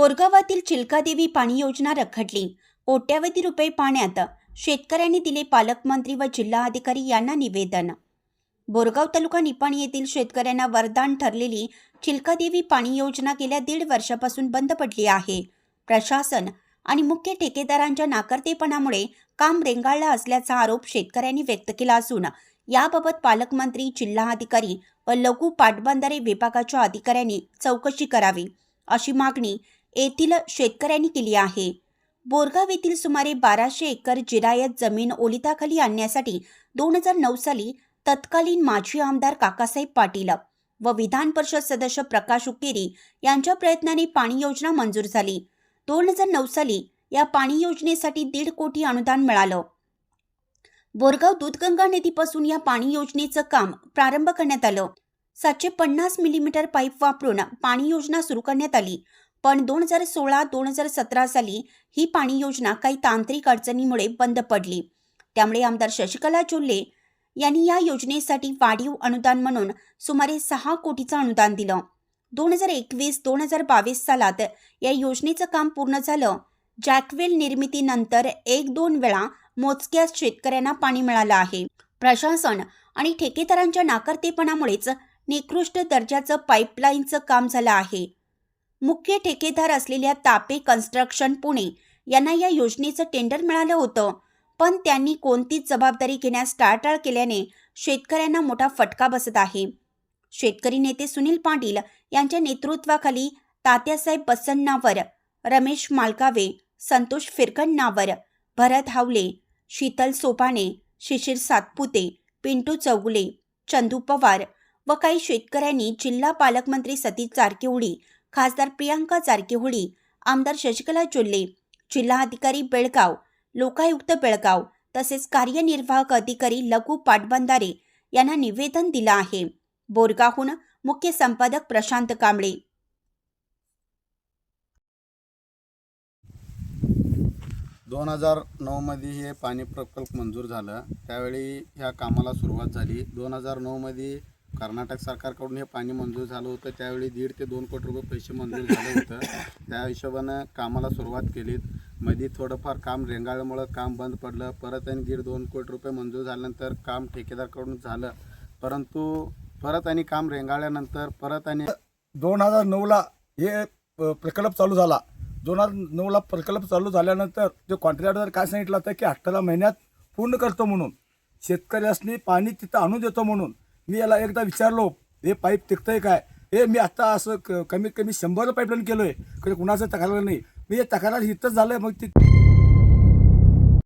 बोरगावातील चिल्कादेवी पाणी योजना रखडली. कोट्यावधी रुपये पाण्यात शेतकऱ्यांनी दिले पालकमंत्री व जिल्हाधिकारी यांना निवेदन. बोरगाव तालुका निपाणी येथील शेतकऱ्यांना वरदान ठरलेली चिल्कादेवी पाणी योजना गेल्या दीड वर्षापासून बंद पडली आहे. प्रशासन आणि मुख्य ठेकेदारांच्या नाकर्तेपणामुळे काम रेंगाळलं असल्याचा आरोप शेतकऱ्यांनी व्यक्त केला असून याबाबत पालकमंत्री जिल्हाधिकारी व लघु पाटबंधारे विभागाच्या अधिकाऱ्यांनी चौकशी करावी अशी मागणी येथील शेतकऱ्यांनी केली आहे. बोरगाव येथील सुमारे बाराशे एकर जिरायत जमीन ओलिताखाली आणण्यासाठी दोन हजार नऊ साली तत्कालीन माजी आमदार काकासाहेब पाटील व विधान परिषद सदस्य प्रकाश उकेरी यांच्या प्रयत्नाने पाणी योजना मंजूर झाली. दोन हजार नऊ साली या पाणी योजनेसाठी दीड कोटी अनुदान मिळालं. बोरगाव दूधगंगा नदीपासून या पाणी योजनेचं काम प्रारंभ करण्यात आलं. सातशे पन्नास मिलीमीटर पाईप वापरून पाणी योजना सुरू करण्यात आली. पण दोन हजार सोळा दोन हजार सतरा साली ही पाणी योजना काही तांत्रिक अडचणीमुळे बंद पडली. त्यामुळे आमदार शशिकला चोल्ले यांनी या योजनेसाठी वाढीव अनुदान म्हणून सुमारे सहा कोटीचं अनुदान दिलं. दोन हजार एकवीस दोन हजार बावीस सालात या योजनेचं काम पूर्ण झालं. जॅकवेल निर्मितीनंतर एक दोन वेळा मोजक्या शेतकऱ्यांना पाणी मिळालं आहे. प्रशासन आणि ठेकेदारांच्या नाकर्तेपणामुळेच निकृष्ट दर्जाचं पाईपलाईनचं काम झालं आहे. मुख्य ठेकेदार असलेल्या तापे कन्स्ट्रक्शन पुणे यांना या योजनेचं टेंडर मिळालं होतं. पण त्यांनी कोणतीच जबाबदारी घेण्यास टाळटाळ केल्याने शेतकऱ्यांना मोठा फटका बसत आहे. शेतकरी नेते सुनील पाटील यांच्या नेतृत्वाखाली तात्यासाहेब बसन्नावर रमेश मालकावे संतोष फिरकण्णावर भरत हावले शीतल सोपाने शिशिर सातपुते पिंटू चौगुले चंदू पवार व काही शेतकऱ्यांनी जिल्हा पालकमंत्री सतीश जारकिहोळी खासदार प्रियांका जारकीहोळी आमदार शशिकला चोल्ले जिल्हाधिकारी बेळगाव लोकायुक्त बेळगाव तसेच कार्यनिर्वाहक अधिकारी लघु पाटबंधारे यांना निवेदन दिलं आहे. बोरगाहून मुख्य संपादक प्रशांत कांबळे. दोन हजार नऊमध्ये हे पाणी प्रकल्प मंजूर झालं. त्यावेळी ह्या कामाला सुरुवात झाली. दोन हजार नऊमध्ये कर्नाटक सरकारकडून हे पाणी मंजूर झालं होतं. त्यावेळी दीड ते दोन कोटी रुपये पैसे मंजूर झाले होतं. त्या हिशोबानं कामाला सुरुवात केली. मध्ये थोडंफार काम रेंगाळल्यामुळं काम बंद पडलं. परत आणि दीड दोन कोटी रुपये मंजूर झाल्यानंतर काम ठेकेदारकडून झालं. परंतु परत आणि काम रेंगाळल्यानंतर परत आणि दोन हजार नऊला हे प्रकल्प चालू झाला. दोन हजार नऊला प्रकल्प चालू झाल्यानंतर ते कॉन्ट्रॅक्टर काय सांगितलं होतं की अठरा महिन्यात पूर्ण करतो म्हणून. शेतकऱ्यासनी पाणी तिथं आणून देतो म्हणून. मी याला एकदा विचारलो हे पाईप टिकतंय काय? हे मी आता असं क- कमीत कमी शंभर पाईपलाईन केलो आहे कधी कुणाचं तक्रार नाही. मी हे तक्रार इथंच झालं मग ती